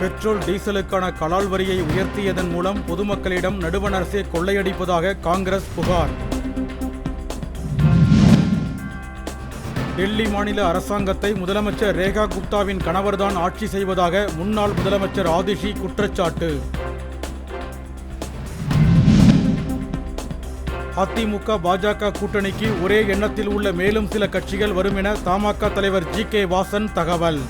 Petrol டீசலுக்கான கலால் வரியை உயர்த்தியதன் மூலம் பொதுமக்களிடம் நடுவண் அரசே கொள்ளையடிப்பதாக காங்கிரஸ் புகார். டெல்லி மாநில அரசாங்கத்தை முதலமைச்சர் ரேகா குப்தாவின் கணவர்தான் ஆட்சி செய்வதாக முன்னாள் முதலமைச்சர் ஆதிஷி குற்றச்சாட்டு. அதிமுக பாஜக கூட்டணிக்கு ஒரே எண்ணத்தில் உள்ள மேலும் சில கட்சிகள் வரும் என தமாக தலைவர் ஜி கே வாசன் தகவல்.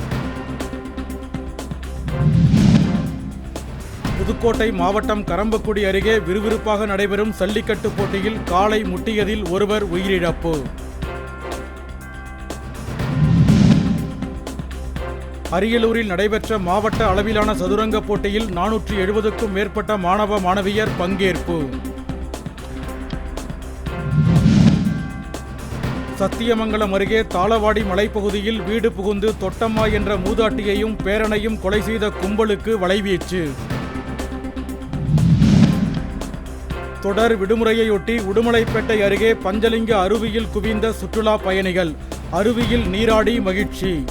புதுக்கோட்டை மாவட்டம் கரம்பக்குடி அருகே விறுவிறுப்பாக நடைபெறும் சல்லிக்கட்டு போட்டியில் காலை முட்டியதில் ஒருவர் உயிரிழப்பு. அரியலூரில் நடைபெற்ற மாவட்ட அளவிலான சதுரங்க போட்டியில் நானூற்றி எழுபதுக்கும் மேற்பட்ட மாணவ மாணவியர் பங்கேற்பு. சத்தியமங்கலம் அருகே தாளவாடி மலைப்பகுதியில் வீடு புகுந்து தொட்டம்மா என்ற மூதாட்டியையும் பேரனையும் கொலை செய்த கும்பலுக்கு வலைவீச்சு. தொடர் விடுமுறையொட்டி உடுமலைப்பேட்டை அருகே பஞ்சலிங்க அருவியில் குவிந்த சுற்றுலா பயணிகள். அருவியில் நீராடி மகிழ்ச்சி.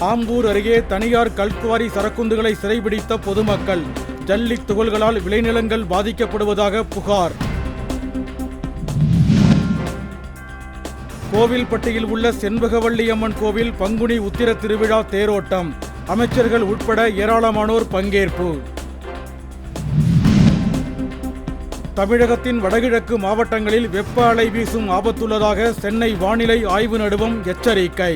ஆம்பூர் அருகே தனியார் கல்குவாரி சரக்குந்துகளை சிறைபிடித்த பொதுமக்கள். ஜல்லி துகள்களால் விளைநிலங்கள் பாதிக்கப்படுவதாக புகார். கோவில்பட்டியில் உள்ள செண்பகவள்ளியம்மன் கோவில் பங்குனி உத்திர திருவிழா தேரோட்டம். அமைச்சர்கள் உட்பட ஏராளமானோர் பங்கேற்பு. தமிழகத்தின் வடகிழக்கு மாவட்டங்களில் வெப்ப அலை வீசும் ஆபத்துள்ளதாக சென்னை வானிலை ஆய்வு நடுவம் எச்சரிக்கை.